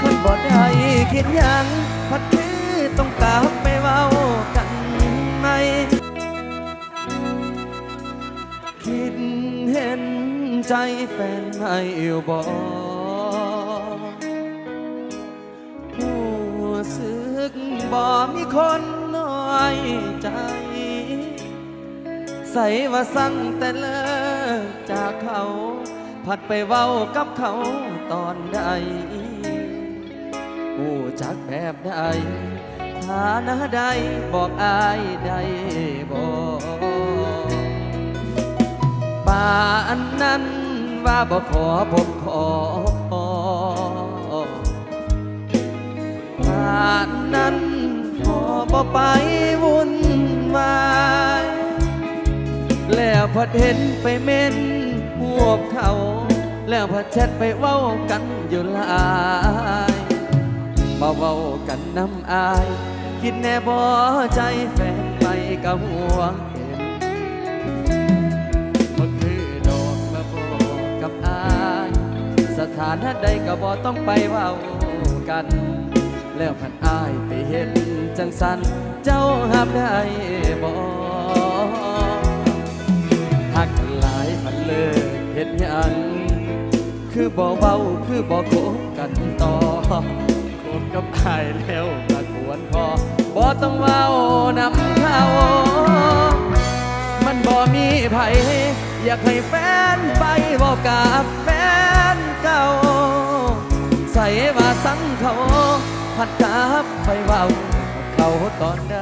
คนบ่ได้คิดยังพัดคือต้องกลับไปเว้ากันไหมคิดเห็นใจแฟนไม่อยู่บ่หูสึกบ่มีคนน้อยใจ ใส่ว่าสั่งแต่เลิกจากเขา ผัดไปเว้ากับเขาตอนใด หูจักแบบใดฐานะใดบอกอายได้บอกป่านนั้นว่าบ่ขอผมขอป่านนั้นขอบ่ไปวุ่นวายแล้วพอเห็นไปเม่นพวกเขา แล้วพอแชทไปเว้ากันอยู่หลายาเว้ากันน้ำอาย คิดแน่บ่ใจแฟนไปกับหัวเห็นก็คือดอกมาบอกกับอาย สถานะใดก็บ่ต้องไปเว้ากัน แล้วพันอายไปเห็นจังสันเจ้าหับได้บ่หักหลายพันเลิกเห็นยังคือบ่เว้าคือบ่คบกันต่อ คบกับอายแล้วก็ควรพอบ่ต้องเว้านำเขามันบ่มีไผอยากให้แฟนไปบอกกับแฟนเก่า ใส่ว่าสังเขาพัดกับไปเว้าเขาตอนใด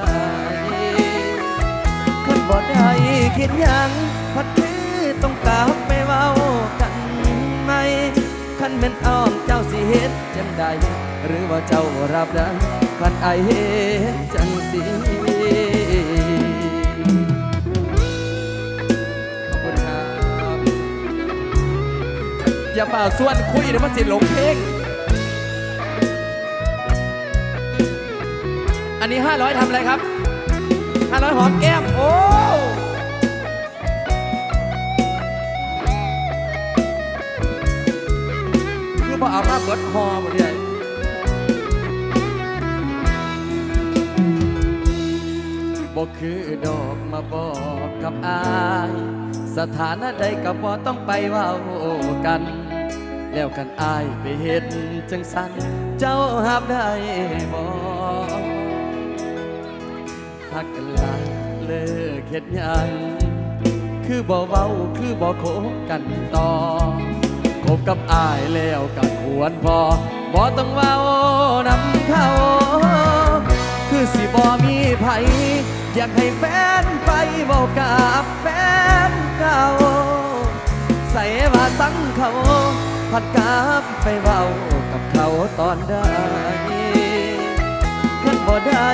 คันบ่ได้คิดหยังพัดคือต้องกลับไปเว้ากันไหมคันเป็นอ้อมเจ้าสิเฮ็ดจังใด หรือว่าเจ้ารับได้คันไอเฮ็ดจังสิขอบคุณครับ อย่าฝ่าส่วนคุยเดี๋ยวมันสิหลงเพลงอันนี้ 500ทำอะไรครับ 500 หอมแก้ม โอ้คือพอเอามาเบิดหอหมดเลย บอกคือดอกมาบอกกับอาย สถานะใดก็บ่ต้องไปเว้ากัน แล้วกันอายไปเห็นจังสัน เจ้าหับได้บ่ทักกันหลายเลิกเฮ็ดหยังคือบ่เว้าคือบ่คกันต่อคบกับอายแล้วก็ควรพอบ่ต้องเว้านำเขาคือสิบ่มีไผ อยากให้แฟนไปบอกกับแฟนเก่า ใส่ว่าสังเขาพัดกับไปเว้ากับเขาตอนใดคันบ่ได้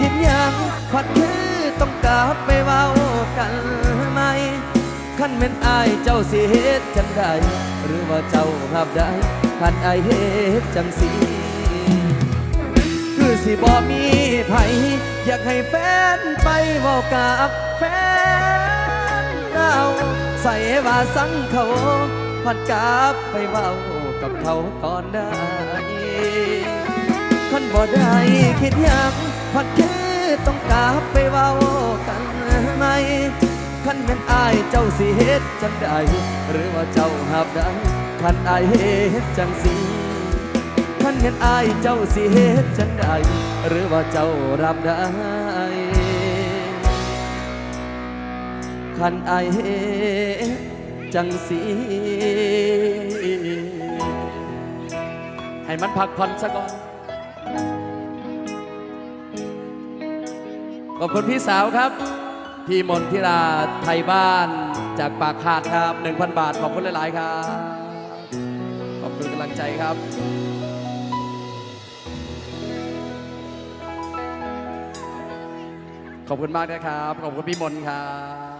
คิดยังพัดคือต้องกลับไปเว้ากันไหมคันเป็นอายเจ้าสิเฮ็ดจังใดหรือว่าเจ้ารับได้คันอายเฮ็ดจังสี สิบ่มีไผอยากให้แฟนไปเว้ากับแฟนเก่าใส่ว่าสังเขาพัดกลับไปเว้ากับเขาตอนใดคันบ่ได้คิดยังพัดคือต้องกลับไปเว้ากันไหมคันเป็นอายเจ้าสิเฮ็ดจังใดหรือว่าเจ้าหับได้คันอายเฮ็ดจังสี นเป็นอายเจ้าสิเฮ็ดจังใดหรือว่าเจ้ารับได้คันอายเฮ็ดจังสีให้มันพักผ่อนซะก่อนขอบคุณพี่สาวครับ พี่มนทิราไทยบ้านจากปากขาดครับ 1,000 บาท ขอบคุณหลาย ๆ ครับ ขอบคุณกำลังใจครับ ขอบคุณมากนะครับ ขอบคุณพี่มนครับ